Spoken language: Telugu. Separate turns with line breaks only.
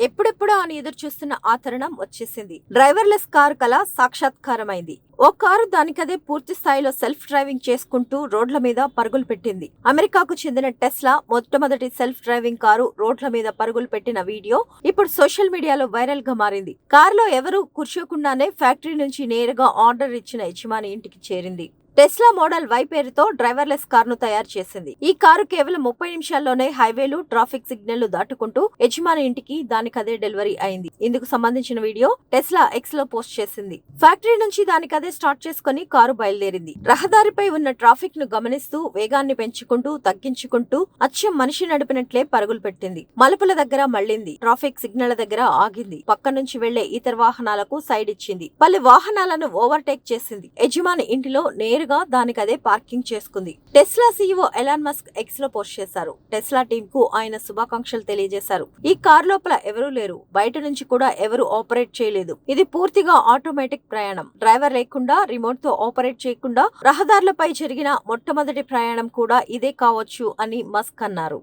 ఎప్పుడెప్పుడో అని ఎదురు చూస్తున్న ఆ తరుణం వచ్చేసింది. డ్రైవర్లెస్ కారు కల సాక్షాత్కారమైంది. ఓ కారు దానికదే పూర్తి స్థాయిలో సెల్ఫ్ డ్రైవింగ్ చేసుకుంటూ రోడ్ల మీద పరుగులు పెట్టింది. అమెరికాకు చెందిన టెస్లా మొట్టమొదటి సెల్ఫ్ డ్రైవింగ్ కారు రోడ్ల మీద పరుగులు పెట్టిన వీడియో ఇప్పుడు సోషల్ మీడియాలో వైరల్గా మారింది. కారులో ఎవరూ కూర్చోకుండానే ఫ్యాక్టరీ నుంచి నేరుగా ఆర్డర్ ఇచ్చిన యజమాని ఇంటికి చేరింది. టెస్లా మోడల్ వై పేరుతో డ్రైవర్లెస్ కారును తయారు చేసింది. ఈ కారు కేవలం ముప్పై నిమిషాల్లోనే హైవేలు ట్రాఫిక్ సిగ్నల్ దాటుకుంటూ యజమాని ఇంటికి దానికదే డెలివరీ అయింది. ఇందుకు సంబంధించిన వీడియో టెస్లా ఎక్స్లో పోస్ట్ చేసింది. ఫ్యాక్టరీ నుంచి దానికదే స్టార్ట్ చేసుకుని కారు బయలుదేరింది. రహదారిపై ఉన్న ట్రాఫిక్ను గమనిస్తూ వేగాన్ని పెంచుకుంటూ తగ్గించుకుంటూ అచ్చం మనిషి నడిపినట్లే పరుగులు పెట్టింది. మలుపుల దగ్గర మళ్ళింది. ట్రాఫిక్ సిగ్నల్ దగ్గర ఆగింది. పక్క నుంచి వెళ్ళే ఇతర వాహనాలకు సైడ్ ఇచ్చింది. పలు వాహనాలను ఓవర్టేక్ చేసింది. యజమాని ఇంటిలో నేరు నేరుగా దానికదే పార్కింగ్ చేసుకుంది. టెస్లా సీఈఓ ఎలాన్ మస్క్ ఎక్స్లో పోస్ట్ చేశారు. టెస్లా టీమ్కు ఆయన శుభాకాంక్షలు తెలియజేశారు. ఈ కార్ లోపల ఎవరూ లేరు. బయట నుంచి కూడా ఎవరు ఆపరేట్ చేయలేదు. ఇది పూర్తిగా ఆటోమేటిక్ ప్రయాణం. డ్రైవర్ లేకుండా రిమోట్తో ఆపరేట్ చేయకుండా రహదారులపై జరిగిన మొట్టమొదటి ప్రయాణం కూడా ఇదే కావచ్చు అని మస్క్ అన్నారు.